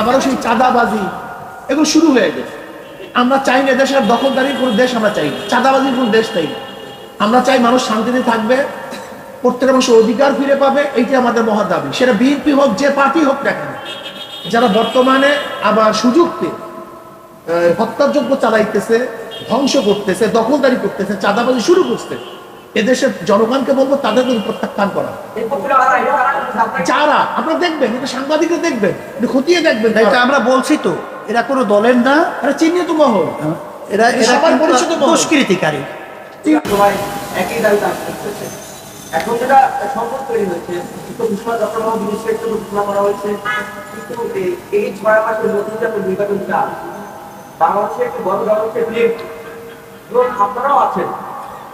আবারও সেই চাঁদাবাজি, এগুলো শুরু হয়ে গেছে। আমরা চাই না দেশের দখলদারির কোনো দেশ আমরা চাই চাঁদাবাজির কোনো দেশ চাই না। আমরা চাই মানুষ শান্তিতে থাকবে প্রত্যেক মানুষ অধিকার ফিরে পাবে, এইটা আমাদের মহা দাবি। সেটা বিএনপি হোক, যে পার্টি হোক না কেন, যারা বর্তমানে আবার সুযোগ পেয়ে হত্যাযজ্ঞ চালাইতেছে, ধ্বংস করতেছে, দখলদারি করতেছে, চাঁদাবাজি শুরু করছে এদেশের জনগণকে বলব তাদের কিন্তু প্রত্যাখ্যান করা। যারা আপনারা দেখবেন এটা সাংবাদিকরা দেখবেন এটা খতিয়ে দেখবেন এটা আমরা বলছি তো এরা কোনো দলের না। এটা চিহ্নিত মহল। এরা এরা সবার পরিচিত। দুষ্কৃতিকারী। একই দাবি দাবি এখন যেটা সংকট তৈরি হয়েছে কিন্তু ঘোষণা যখন বিদেশে একটু ঘোষণা করা হয়েছে কিন্তু এই- এই ছয় মাসের মধ্যে যে আপনার নির্বাচনটা বাংলাদেশে একটি বড় দল হচ্ছে আপনারাও আছেন।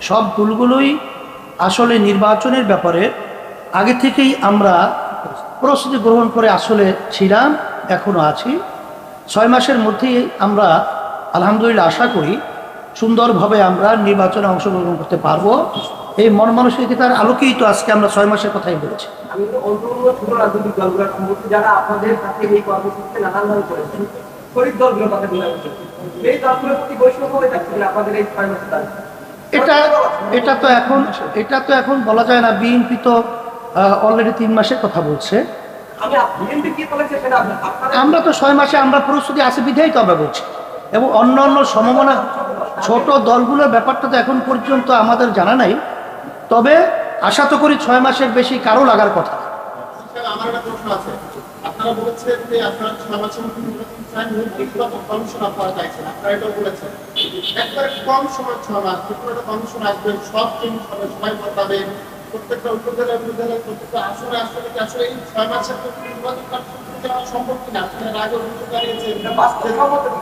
সব ভুলগুলোই আসলে নির্বাচনের ব্যাপারে আগে থেকেই আমরা প্রস্তুতি গ্রহণ করে আসলে ছিলাম এখনও আছি। ছয় মাসের মধ্যেই আমরা আলহামদুলিল্লাহ আশা করি সুন্দরভাবে আমরা নির্বাচনে অংশগ্রহণ করতে পারব। এই মন মানসিকতার আলোকেই তো আজকে আমরা ছয় মাসের কথাই বলেছি। দলগুলোর কথা এই দলগুলোর প্রতি বৈষম্য হয়ে যাচ্ছে এই ছয় মাসের এটা এটা তো এখন এটা তো এখন বলা যায় না বিএনপি তো অলরেডি তিন মাসের কথা বলছে। আমরা তো ছয় মাসে আমরা প্রস্তুতি আছে বিধায়ী তো আমরা বলছি। এবং অন্য অন্য সমমনা ছোট দলগুলোর ব্যাপারটা তো এখন পর্যন্ত আমাদের জানা নাই। তবে আশা তো করি ছয় মাসের বেশি কারও লাগার কথা। আমার একটা প্রশ্ন আছে। আপনারা বলেছেন যে আপনারা ছয় মাসের একটা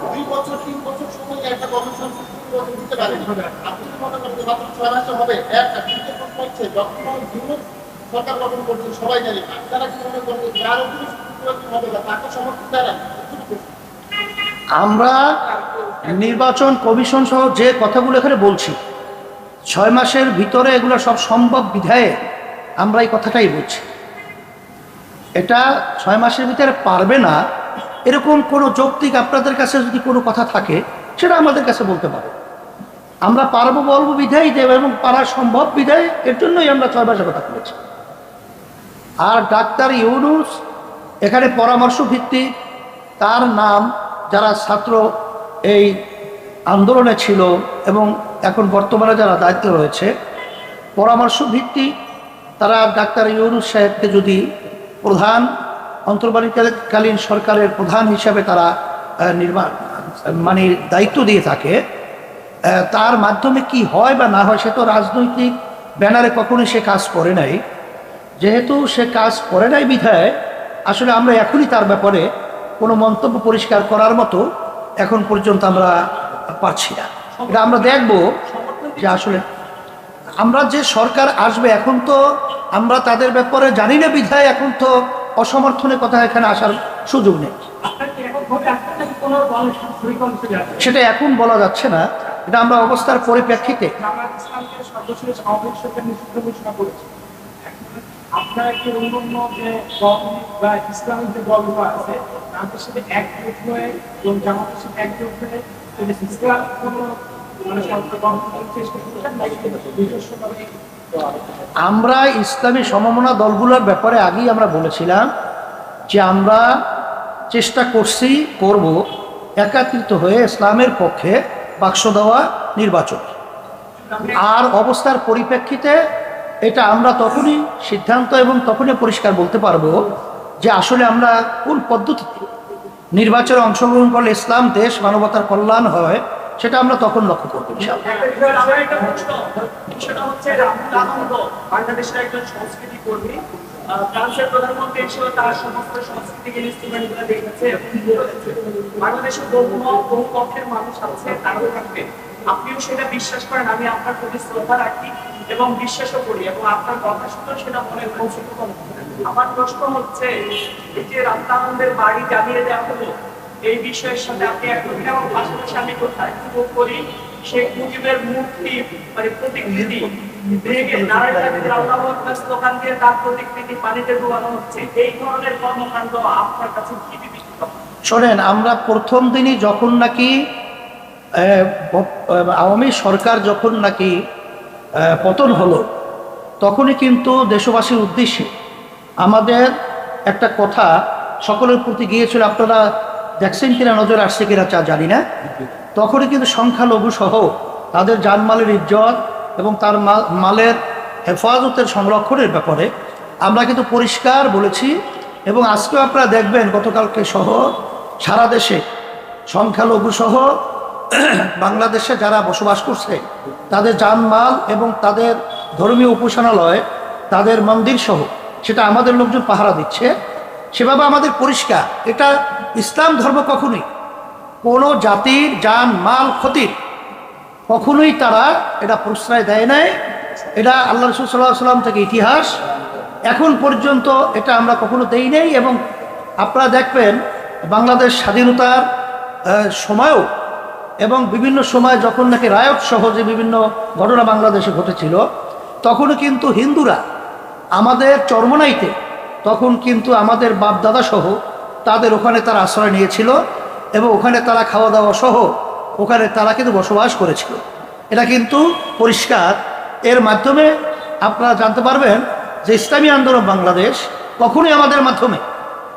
দুই বছর তিন বছর সময় একটা কমিশন দিতে পারেন আপনি মনে করেন যে মাত্র ছয় মাসে হবে এক আর দ্বিতীয় হচ্ছে যখন সরকার গঠন করছে, সবাই জানি। আপনারা কি মনে করেন যার উপরে হবে তাকে সমর্থন দেয় আমরা নির্বাচন কমিশন সহ যে কথাগুলো এখানে বলছি, ছয় মাসের ভিতরে এগুলো সব সম্ভব বিধায়ে আমরা এই কথাটাই বলছি। এটা ছয় মাসের ভিতরে পারবে না, এরকম কোনো যৌক্তিক আপনাদের কাছে যদি কোনো কথা থাকে, সেটা আমাদের কাছে বলতে পারে। আমরা পারব বলব বিধায় দেব এবং পারা সম্ভব বিধায় এর জন্যই আমরা ছয় মাসের কথা বলেছি। আর ডাক্তার ইউনুস এখানে পরামর্শ ভিত্তিক তার নাম যারা ছাত্র এই আন্দোলনে ছিল এবং এখন বর্তমানে যারা দায়িত্ব রয়েছে, পরামর্শ ভিত্তিক তারা ডাক্তার ইউনুস সাহেবকে যদি প্রধান, অন্তর্বর্তীকালীন সরকারের প্রধান হিসাবে তারা নির্মাণ মানে দায়িত্ব দিয়ে থাকে তার মাধ্যমে কি হয় বা না হয় সে তো রাজনৈতিক ব্যানারে কখনোই সে কাজ করে নাই। যেহেতু সে কাজ করে নাই বিধায়, আসলে আমরা এখনই তার ব্যাপারে কোনো মন্তব্য পরিষ্কার করার মতো এখন পর্যন্ত আমরা পাচ্ছি না। এটা আমরা দেখব যে আসলে আমরা যে সরকার আসবে, এখন তো আমরা তাদের ব্যাপারে জানি না বিধায়, এখন তো অসমর্থনের কথা এখানে আসার সুযোগ নেই। সেটা এখন বলা যাচ্ছে না, এটা আমরা অবস্থার পরিপ্রেক্ষিতে। আপনারা কি অন্যান্য যে দল বা ইসলামিক যে দলগুলো আছে সাথে হয়ে, এবং জামাতের সাথে হয়ে ইসলাম কোনো মানে চেষ্টা নিজস্বভাবে আমরা ইসলামী সমমনা দলগুলোর ব্যাপারে আগেই আমরা বলেছিলাম যে আমরা চেষ্টা করছি, করব একাত্রিত হয়ে ইসলামের পক্ষে বাক্স দেওয়া নির্বাচন। আর অবস্থার পরিপ্রেক্ষিতে এটা আমরা তখনই সিদ্ধান্ত এবং তখনই পরিষ্কার বলতে পারব যে আসলে আমরা কোন পদ্ধতিতে নির্বাচনে অংশগ্রহণ করলে ইসলাম, দেশ, মানবতার কল্যাণ হয়, সেটা আমরা তখন লক্ষ্য করব সংস্কৃতি কর্মী। তার সমস্ত বহু পক্ষের মানুষ আছে আপনিও সেটা বিশ্বাস করেন, আমি আপনার প্রতি শ্রদ্ধা রাখি। এবং বিশ্বাসও করি এবং আপনার কথা শুনে সেটা মনে পৌঁছতে আমার প্রশ্ন হচ্ছে, এই যে রাস্তানন্দের বাড়ি জ্বালিয়ে দেওয়া হলো, এই বিষয়ের সাথে আপনি এখন এবং পাশাপাশি আমি কোথায় উপভোগ করি? শেখ মুজিবের মূর্তি মানে প্রতিকৃতি স্লোগান দিয়ে তার প্রতিকৃতি পানিতে ডুবানো হচ্ছে, এই ধরনের কর্মকাণ্ড আপনার কাছে কি শোনেন, আমরা প্রথম দিনই যখন নাকি আওয়ামী সরকার যখন নাকি পতন হলো। তখনই কিন্তু দেশবাসীর উদ্দেশ্যে আমাদের একটা কথা সকলের প্রতি গিয়েছিল, আপনারা দেখছেন কিনা নজর আসছে কিনা চা জানি না। তখনই কিন্তু সংখ্যালঘু সহ তাদের জানমালের ইজ্জত এবং তার মাল- মালের হেফাজতের সংরক্ষণের ব্যাপারে আমরা কিন্তু পরিষ্কার বলেছি এবং আজকেও আপনারা দেখবেন গতকালকে সহ সারা দেশে সংখ্যালঘু সহ বাংলাদেশে যারা বসবাস করছে, তাদের জানমাল এবং তাদের ধর্মীয় উপাসনালয়, তাদের মন্দির সহ, সেটা আমাদের লোকজন পাহারা দিচ্ছে। সেভাবে আমাদের পরিষ্কার। এটা ইসলাম ধর্ম কখনোই, কোনো জাতির যান মাল, ক্ষতির কখনোই তারা এটা প্রশ্রয় দেয় নাই। এটা আল্লাহ রসুল সাল্লাহ সাল্লাম থেকে ইতিহাস। এখন পর্যন্ত এটা আমরা কখনো দেই নাই এবং আপনারা দেখবেন বাংলাদেশ স্বাধীনতার সময়ও এবং বিভিন্ন সময় যখন নাকি রায়ত সহ যে বিভিন্ন ঘটনা বাংলাদেশে ঘটেছিল, তখনও কিন্তু হিন্দুরা আমাদের চরমনাইতে, তখন কিন্তু আমাদের বাপদাদা সহ তাদের ওখানে তারা আশ্রয় নিয়েছিল এবং ওখানে তারা খাওয়া দাওয়া সহ ওখানে তারা কিন্তু বসবাস করেছিল। এটা কিন্তু পরিষ্কার। এর মাধ্যমে আপনারা জানতে পারবেন যে ইসলামী আন্দোলন বাংলাদেশ কখনোই আমাদের মাধ্যমে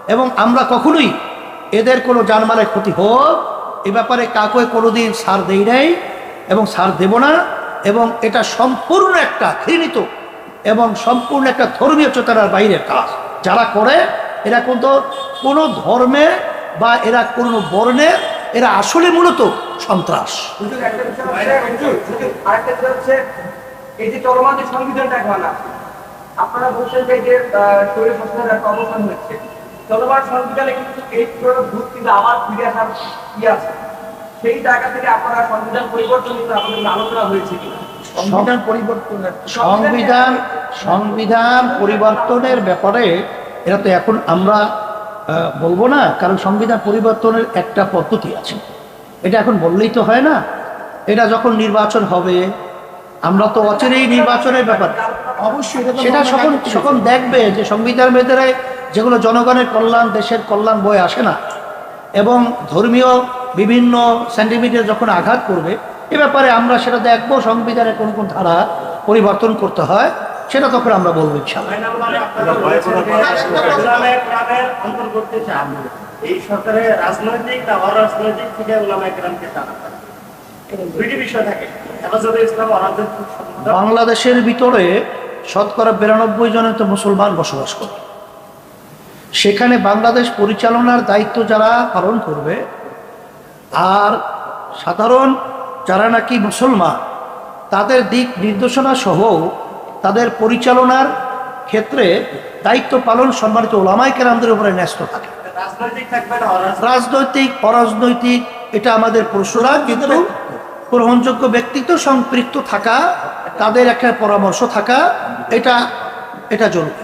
এবং আমরা কখনোই এদের কোনো জানমালের ক্ষতি হোক এ ব্যাপারে কাউকে কোনোদিন সার দেই নাই এবং সার দেব না এবং এটা সম্পূর্ণ একটা ঘৃণিত এবং সম্পূর্ণ একটা ধর্মীয় চেতনার বাইরের কাজ। যারা করে, এরা কিন্তু কোনো ধর্মে বা এরা কোনো বর্ণে, এরা আসলে মূলত সন্ত্রাস। এই যে আপনারা বলছেন যে শরীর একটা হচ্ছে চলমান সংবিধানে কিন্তু এই ভূত কিন্তু আবার ফিরে আসার কি আছে? সেই জায়গা থেকে আপনারা সংবিধান পরিবর্তন নিয়ে আপনাদের আলোচনা হয়েছে কিনা? সংবিধান পরিবর্তনের সংবিধান সংবিধান পরিবর্তনের ব্যাপারে এটা তো এখন আমরা বলব না কারণ সংবিধান পরিবর্তনের একটা পদ্ধতি আছে। এটা এখন বললেই তো হয় না। এটা যখন নির্বাচন হবে আমরা তো অচিরেই নির্বাচনের ব্যাপার। অবশ্যই সেটা সকল সকল দেখবে যে সংবিধান ভেতরে যেগুলো জনগণের কল্যাণ দেশের কল্যাণ বয়ে আসে না। এবং ধর্মীয় বিভিন্ন সেন্টিমিটার যখন আঘাত করবে এ ব্যাপারে আমরা সেটা দেখব সংবিধানের কোন কোন ধারা পরিবর্তন করতে হয় সেটা তখন আমরা বলব চান এই রাজনৈতিক না অরাজনৈতিক থেকে টানা বাংলাদেশের ভিতরে শতকরা বিরানব্বই জনের তো মুসলমান বসবাস করে। সেখানে বাংলাদেশ পরিচালনার দায়িত্ব যারা পালন করবে আর সাধারণ যারা নাকি মুসলমান তাদের দিক নির্দেশনা সহ তাদের পরিচালনার ক্ষেত্রে দায়িত্ব পালন সম্মানিত ওলামাই কেরামদের উপরে ন্যস্ত থাকে। রাজনৈতিক অরাজনৈতিক রাজনৈতিক অরাজনৈতিক এটা আমাদের প্রশ্নরা কিন্তু গ্রহণযোগ্য ব্যক্তিত্ব সম্পৃক্ত থাকা তাদের একটা পরামর্শ থাকা এটা এটা জরুরি।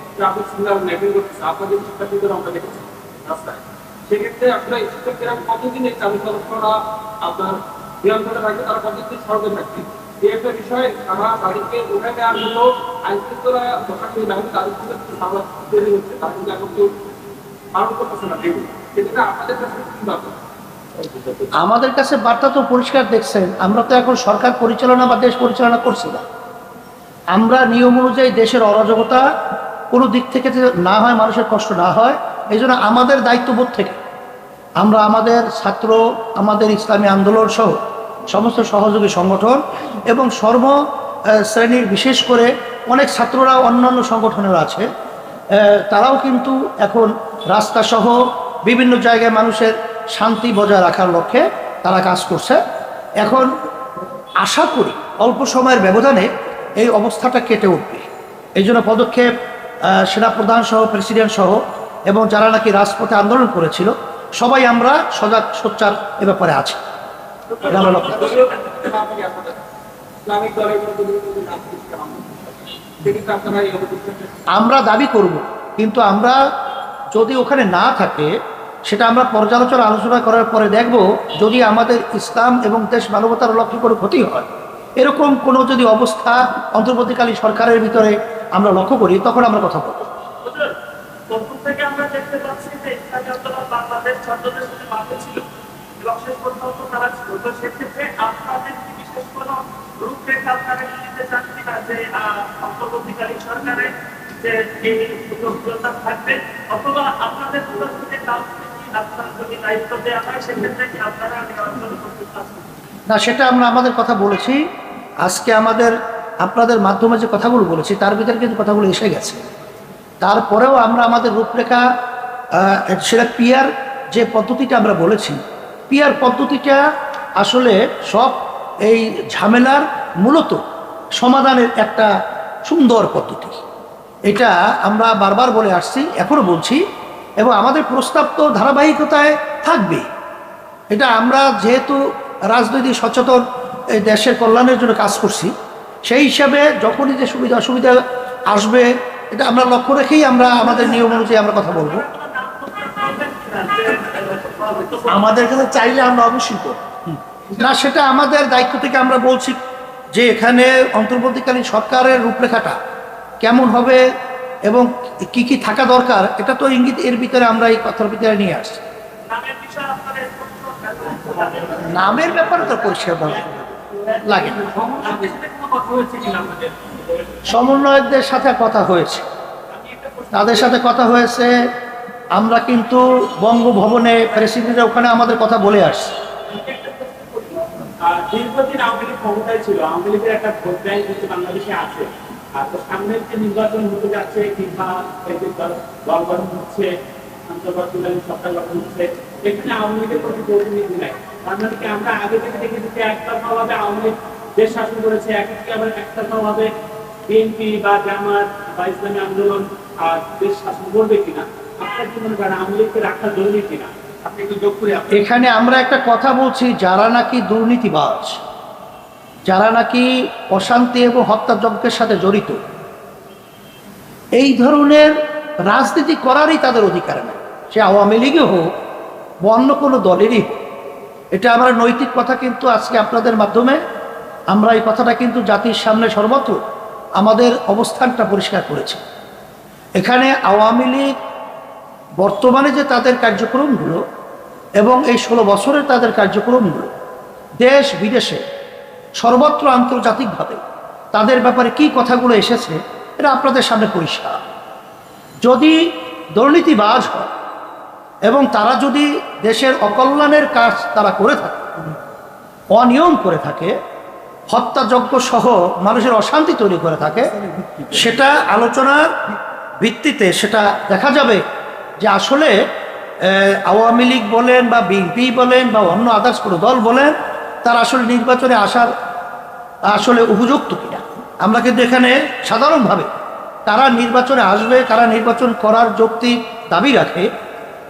ট্রাফিক সিগন্যাল শিক্ষার্থীদের আমরা দেখেছি রাস্তায়। সেক্ষেত্রে চালু করা আপনার নিয়ন্ত্রণে তারা কতদিন একটা তাদেরকে ওখানে নেওয়ার জন্য আইন শৃঙ্খলা প্রশাসনিক বাহিনী তাদের সাংবাদ তৈরি হচ্ছে। তারা কিন্তু এখন কেউ পালন করতেছে না সেক্ষেত্রে আপনাদের কাছে কি আমাদের কাছে বার্তা তো পরিষ্কার দেখছেন, আমরা তো এখন সরকার পরিচালনা বা দেশ পরিচালনা করছি না। আমরা নিয়ম অনুযায়ী দেশের অরাজকতা কোনো দিক থেকে যে না হয় মানুষের কষ্ট না হয়, এই জন্য আমাদের দায়িত্ববোধ থেকে আমরা আমাদের ছাত্র, আমাদের ইসলামী আন্দোলন সহ সমস্ত সহযোগী সংগঠন এবং সর্ব শ্রেণির বিশেষ করে অনেক ছাত্ররা অন্যান্য সংগঠনের আছে তারাও কিন্তু এখন রাস্তা সহ বিভিন্ন জায়গায় মানুষের শান্তি বজায় রাখার লক্ষ্যে তারা কাজ করছে। এখন আশা করি অল্প সময়ের ব্যবধানে এই অবস্থাটা কেটে উঠবে। এই জন্য পদক্ষেপ সেনাপ্রধান সহ প্রেসিডেন্ট সহ, এবং যারা নাকি রাজপথে আন্দোলন করেছিল, সবাই আমরা সজাগ, সোচ্চার এ ব্যাপারে আছি। আমরা দাবি করব, কিন্তু আমরা যদি ওখানে না থাকে, সেটা আমরা পর্যালোচনা, আলোচনা করার পরে দেখব, যদি আমাদের ইসলাম এবং দেশ মানবতার লক্ষ্য করে ক্ষতি হয়। এরকম কোনো যদি অবস্থা অন্তর্বর্তীকালীন সরকারের ভিতরে আমরা লক্ষ্য করি তখন আমরা কথা বলব অথবা আপনাদের দায়িত্ব দেওয়া হয় সেক্ষেত্রে আপনারা না সেটা আমরা আমাদের কথা বলেছি। আজকে আমাদের আপনাদের মাধ্যমে যে কথাগুলো বলেছি, তার ভিতরে কিন্তু কথাগুলো এসে গেছে। তারপরেও আমরা আমাদের রূপরেখা সেটা পিয়ার যে পদ্ধতিটা আমরা বলেছি, পিয়ার পদ্ধতিটা আসলে সব এই ঝামেলার মূলত সমাধানের একটা সুন্দর পদ্ধতি। এটা আমরা বারবার বলে আসছি এখনও বলছি, এবং আমাদের প্রস্তাব তো ধারাবাহিকতায় থাকবে। এটা আমরা যেহেতু রাজনৈতিক সচেতন এই দেশের কল্যাণের জন্য কাজ করছি সেই হিসাবে যখনই যে সুবিধা অসুবিধা আসবে, এটা আমরা লক্ষ্য রেখেই আমরা আমাদের নিয়ম অনুযায়ী আমরা কথা বলব। আমাদের কাছে চাইলে আমরা অবশ্যই করব। না, সেটা আমাদের দায়িত্ব থেকে আমরা বলছি যে এখানে অন্তর্বর্তীকালীন সরকারের রূপরেখাটা কেমন হবে এবং কি কি থাকা দরকার, এটা তো ইঙ্গিত এর ভিতরে আমরা এই কথার ভিতরে নিয়ে আসছি। নামের ব্যাপারে তো পরিষ্কার লাগে। সমন্বয়কদের সাথে কথা হয়েছে। তাদের সাথে কথা হয়েছে। আমরা কিন্তু বঙ্গভবনে প্রেসিডেন্টের ওখানে আমাদের কথা বলে আসছি। দীর্ঘদিন আওয়ামী লীগ ক্ষমতায় ছিল। আওয়ামী লীগের একটা ভোট ব্যাংক কিন্তু বাংলাদেশে আছে। আর তো সামনের যে নির্বাচন হতে যাচ্ছে, কিংবা দল হচ্ছে, আন্তর্জাতিক সরকার গঠন হচ্ছে, এখানে আওয়ামী লীগের প্রতি প্রতিনিধি নাই। মানে আমরা আগে থেকে দেখেছি যে একতরফা ভাবে আওয়ামী লীগ দেশ শাসন করেছে একদিকে আবার একতরফা ভাবে বিএনপি বা জামাত বা ইসলামী আন্দোলন আর দেশ শাসন করবে কিনা? আপনার কি মনে করেন আওয়ামী লীগকে রাখা জরুরি কিনা? এখানে আমরা একটা কথা বলছি, যারা নাকি দুর্নীতিবাজ, যারা নাকি অশান্তি এবং হত্যাযজ্ঞের সাথে জড়িত, এই ধরনের রাজনীতি করারই তাদের অধিকার নেই। সে আওয়ামী লীগে হোক বা অন্য কোনো দলেরই হোক। এটা আমার নৈতিক কথা কিন্তু আজকে আপনাদের মাধ্যমে। আমরা এই কথাটা কিন্তু জাতির সামনে সর্বত্র আমাদের অবস্থানটা পরিষ্কার করেছি। এখানে আওয়ামী লীগ বর্তমানে যে তাদের কার্যক্রমগুলো এবং এই ষোলো বছরের তাদের কার্যক্রমগুলো দেশ বিদেশে সর্বত্র আন্তর্জাতিকভাবে তাদের ব্যাপারে কি কথাগুলো এসেছে, এটা আপনাদের সামনে পরিষ্কার। যদি দুর্নীতিবাজ হয় এবং তারা যদি দেশের অকল্যাণের কাজ তারা করে থাকে, অনিয়ম করে থাকে, হত্যাযজ্ঞ সহ মানুষের অশান্তি তৈরি করে থাকে, সেটা আলোচনার ভিত্তিতে সেটা দেখা যাবে যে আসলে আওয়ামী লীগ বলেন বা বিএনপি বলেন বা অন্য আদার্স কোনো দল বলেন, তার আসলে নির্বাচনে আসার আসলে উপযুক্ত কিনা। আমরা কিন্তু এখানে সাধারণভাবে তারা নির্বাচনে আসবে তারা নির্বাচন করার যৌক্তিক দাবি রাখে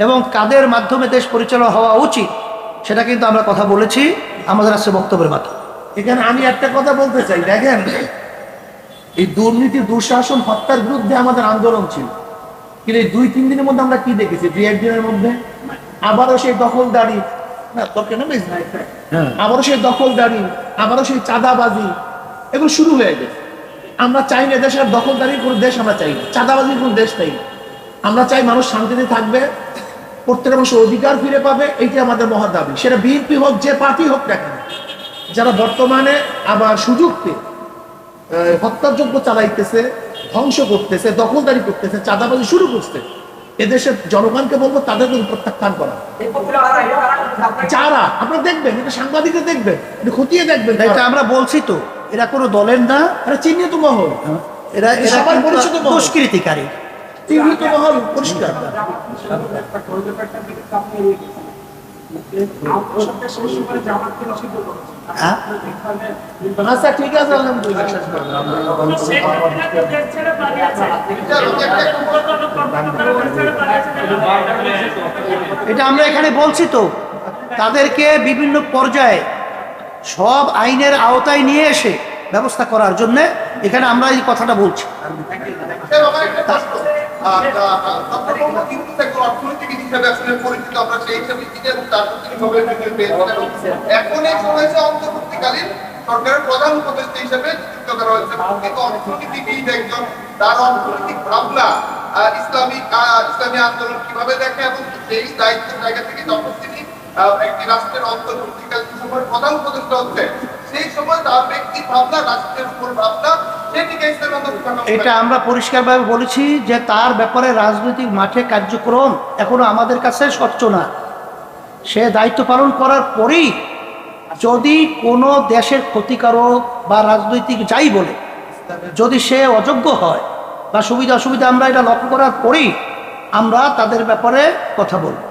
এবং কাদের মাধ্যমে দেশ পরিচালনা হওয়া উচিত সেটা কিন্তু আমরা কথা বলেছি আমাদের আছে বক্তব্যের মাধ্যমে। এখানে আমি একটা কথা বলতে চাই দেখেন এই দুর্নীতি দুঃশাসন হত্যার বিরুদ্ধে আমাদের আন্দোলন ছিল। কিন্তু এই দুই তিন দিনের মধ্যে আমরা কি দেখেছি? দুই একদিনের মধ্যে? আবারও সেই দখলদারি না তোকে না হ্যাঁ। আবারও সেই দখলদারি আবারও সেই চাঁদাবাজি এগুলো শুরু হয়ে গেছে। আমরা চাই না দেশের দখলদারির কোনো দেশ আমরা চাই না চাঁদাবাজির কোনো দেশ চাই না আমরা চাই মানুষ শান্তিতে থাকবে প্রত্যেক মানুষ অধিকার ফিরে পাবে এইটা আমাদের মহা দাবি। সেটা বিএনপি হোক যে পার্টি হোক না কেন যারা বর্তমানে আবার সুযোগ পেয়ে হত্যাযজ্ঞ চালাইতেছে ধ্বংস করতেছে দখলদারি করতেছে চাঁদাবাজি শুরু করছে এদেশের জনগণকে বলব তাদেরকে প্রত্যাখ্যান করা। যারা আপনারা দেখবেন এটা সাংবাদিকরা দেখবেন এটা খতিয়ে দেখবেন। এটা আমরা বলছি তো এরা কোনো দলের না এটা চিহ্নিত মহল। এরা এরা সবার পরিচিত মহল। চিহ্নিত মহল পরিষ্কার তো। হ্যাঁ? তো পালিয়েছে এটা আমরা এখানে বলছি তো, তাদেরকে বিভিন্ন পর্যায়ে সব আইনের আওতায় নিয়ে এসে ব্যবস্থা করার জন্য এখানে আমরা এই কথাটা বলছি স্যার, আমার একটা প্রশ্ন। আহ, আহ, ডক্টর মোহাম্মদ ইউনূস একজন অর্থনীতিবিদ হিসেবে আসলে পরিচিত আমরা সেই হিসেবে চিনি এবং তার প্রতি নোবেল প্রাইজ পেয়েছেন এবং এখন এই সময় অন্তর্বর্তীকালীন সরকারের প্রধান উপদেষ্টা হিসেবে নিযুক্ত করা হয়েছে কিন্তু অর্থনীতিবিদ একজন তার অর্থনৈতিক ভাবনা আহ, ইসলামী আন্দোলন কীভাবে দেখে এবং সেই দায়িত্বের জায়গা থেকে যখন তিনি একটি রাষ্ট্রের অন্তর্বর্তীকালীন প্রধান উপদেষ্টা হচ্ছে সেই সময় তার ব্যক্তির ভাবনা রাষ্ট্রের উপর ভাবনা এটা আমরা পরিষ্কারভাবে বলেছি যে তার ব্যাপারে রাজনৈতিক মাঠে কার্যক্রম এখনও আমাদের কাছে স্বচ্ছ না। সে দায়িত্ব পালন করার পরেই যদি কোনো দেশের ক্ষতিকারক বা রাজনৈতিক যাই বলে, যদি সে অযোগ্য হয় বা সুবিধা অসুবিধা আমরা এটা লক্ষ্য করার পরেই আমরা তাদের ব্যাপারে কথা বলব।